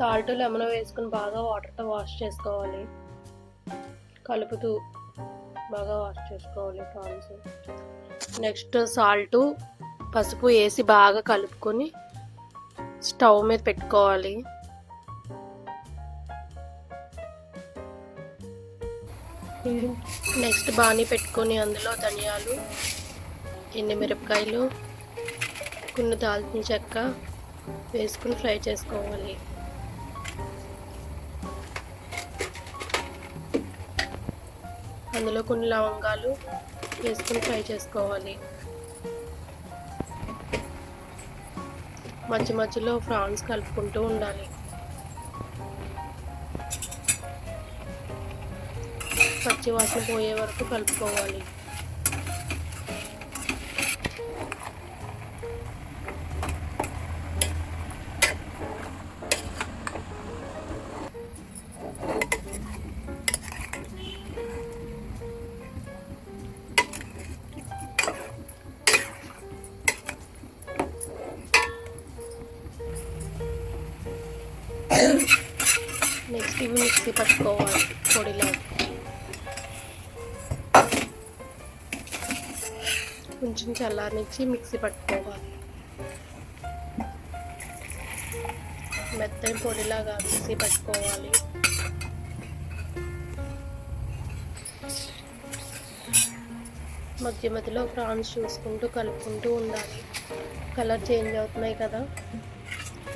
Salt lemon వేసుకుని బాగా వాటర్తో వాష్ చేసుకోవాలి. కలుపుతూ బాగా వాష్ చేసుకోవాలి ప్రాన్స్. నెక్స్ట్ సాల్ట్ పసుపు వేసి బాగా కలుపుకొని స్టవ్ మీద పెట్టుకోవాలి. నెక్స్ట్ బాణీ పెట్టుకొని అందులో ధనియాలు ఎండుమిరపకాయలు కొన్ని దాల్చిన చెక్క వేసుకుని ఫ్రై చేసుకోవాలి. అందులో కొన్ని లవంగాలు వేసుకుని ఫ్రై చేసుకోవాలి. మధ్య మధ్యలో ఫ్రాన్స్ కలుపుకుంటూ ఉండాలి. పచ్చి వాసన పోయే వరకు కలుపుకోవాలి. నెక్స్ట్ ఇవి మిక్సీ పట్టుకోవాలి పొడిలో కొంచెం చల్లారించి మిక్సీ పట్టుకోవాలి. మెత్తని పొడిలాగా మిక్సీ పట్టుకోవాలి. మధ్య మధ్యలో ప్రాన్స్ చూసుకుంటూ కలుపుకుంటూ ఉండాలి. కలర్ చేంజ్ అవుతున్నాయి కదా.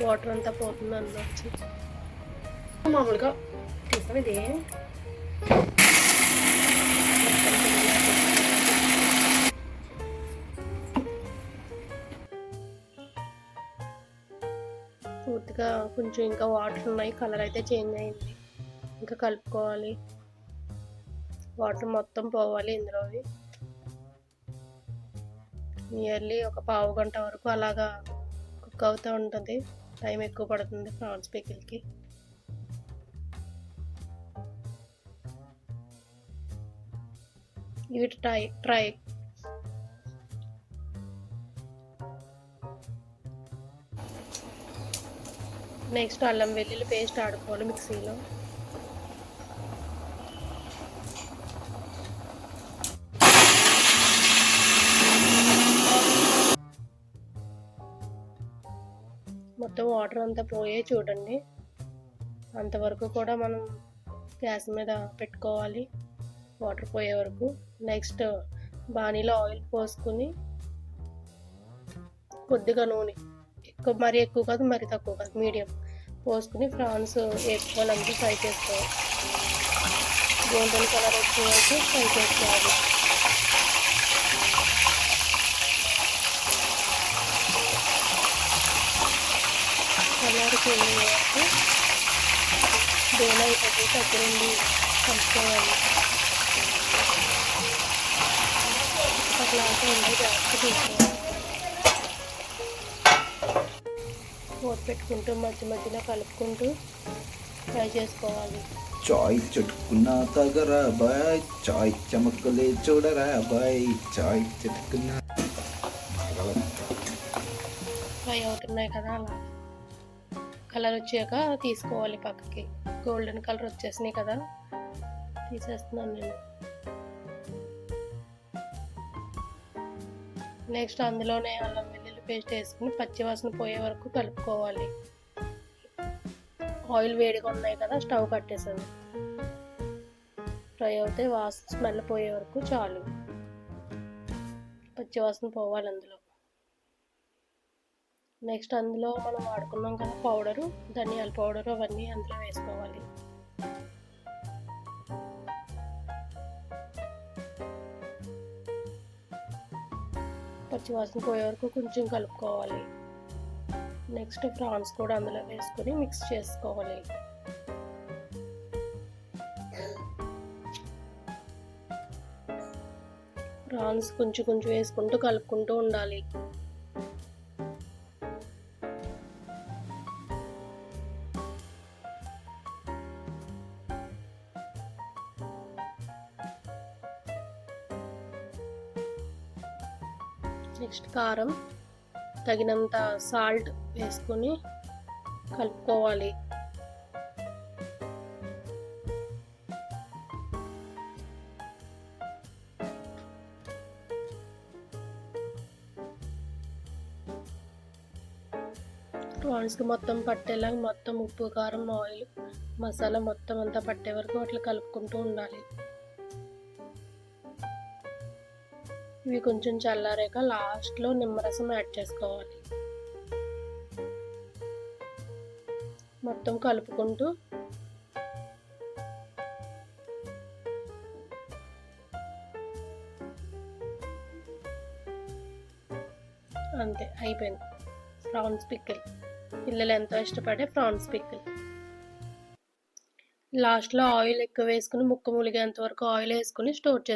వాటర్ అంతా పోతుంది అందులోంచి. మామూలుగా తీస్తాం. ఇది. పూర్తిగా కొంచెం ఇంకా వాటర్ ఉన్నాయి. కలర్ అయితే చేంజ్ అయింది. ఇంకా కలుపుకోవాలి. వాటర్ మొత్తం పోవాలి ఇందులోవి నియర్లీ ఒక పావు గంట వరకు అలాగా కుక్ అవుతూ ఉంటుంది. టైం ఎక్కువ పడుతుంది ప్రాన్స్ పికిల్కి. ఇవి ట్రై ట్రై. నెక్స్ట్ అల్లం వెల్లుల్లి పేస్ట్ ఆడుకోవాలి మిక్సీలో. మొత్తం వాటర్ అంతా పోయే చూడండి. అంతవరకు కూడా మనం గ్యాస్ మీద పెట్టుకోవాలి. వాటర్ పోయే వరకు. నెక్స్ట్ బాణీలో ఆయిల్ పోసుకుని కొద్దిగా నూనె. ఎక్కువ మరీ ఎక్కువ కాదు మరీ తక్కువ కాదు. మీడియం పోసుకుని ఫ్రాన్స్ వేసుకోవాలంతా ఫ్రై చేసుకోవాలి. గోల్డెన్ కలర్ వచ్చే వరకు ఫ్రై చేసుకోవాలి. కలర్ చేంజ్ వరకు దేని అయిపోతే దగ్గరుండి కలుపుకోవాలి. తీసుకోవాలి మూత పెట్టుకుంటూ మధ్య మధ్యలో కలుపుకుంటూ ఫ్రై చేసుకోవాలి. చాయ్ చుట్టుకున్న తగరా బాయ్. చాయ్ చమకలే చూడరా బాయ్. చాయ్ చుట్టుకున్న ఫ్రై అవుతున్నాయి కదా అలా. కలర్ వచ్చాక తీసుకోవాలి పక్కకి. గోల్డెన్ కలర్ వచ్చేసినాయి కదా. తీసేస్తున్నాను నేను. నెక్స్ట్ అందులోనే అల్లం వెల్లుల్లి పేస్ట్ వేసుకుని పచ్చివాసన పోయే వరకు కలుపుకోవాలి. ఆయిల్ వేడిగా ఉన్నాయి కదా స్టవ్ కట్టేసాను ఫ్రై అవుతే వాసన స్మెల్ పోయే వరకు చాలు. పచ్చివాసన పోవాలి అందులో. నెక్స్ట్ అందులో మనం వాడుకున్నాం కదా పౌడరు ధనియాల పౌడరు అవన్నీ అందులో వేసుకోవాలి. పచ్చివాసన పోయే వరకు కొంచెం కలుపుకోవాలి. నెక్స్ట్ ఫ్రాన్స్ కూడా అందులో వేసుకొని మిక్స్ చేసుకోవాలి. ప్రాన్స్ కొంచెం కొంచెం వేసుకుంటూ కలుపుకుంటూ ఉండాలి. నెక్స్ట్ కారం తగినంత సాల్ట్ వేసుకొని కలుపుకోవాలి. ప్రాన్స్కి మొత్తం పట్టేలా మొత్తం ఉప్పు కారం ఆయిల్ మసాలా మొత్తం అంతా పట్టే వరకు అట్లా కలుపుకుంటూ ఉండాలి. ఇవి కొంచెం చల్లారాక లాస్ట్లో నిమ్మరసం యాడ్ చేసుకోవాలి. మొత్తం కలుపుకుంటూ అంతే అయిపోయింది. Prawns pickle. పిల్లలు ఎంతో ఇష్టపడే ఫ్రాన్స్ పిక్కిల్. లాస్ట్లో ఆయిల్ ఎక్కువ వేసుకుని ముక్క ములిగేంత వరకు ఆయిల్ వేసుకుని స్టోర్ చేసుకోవాలి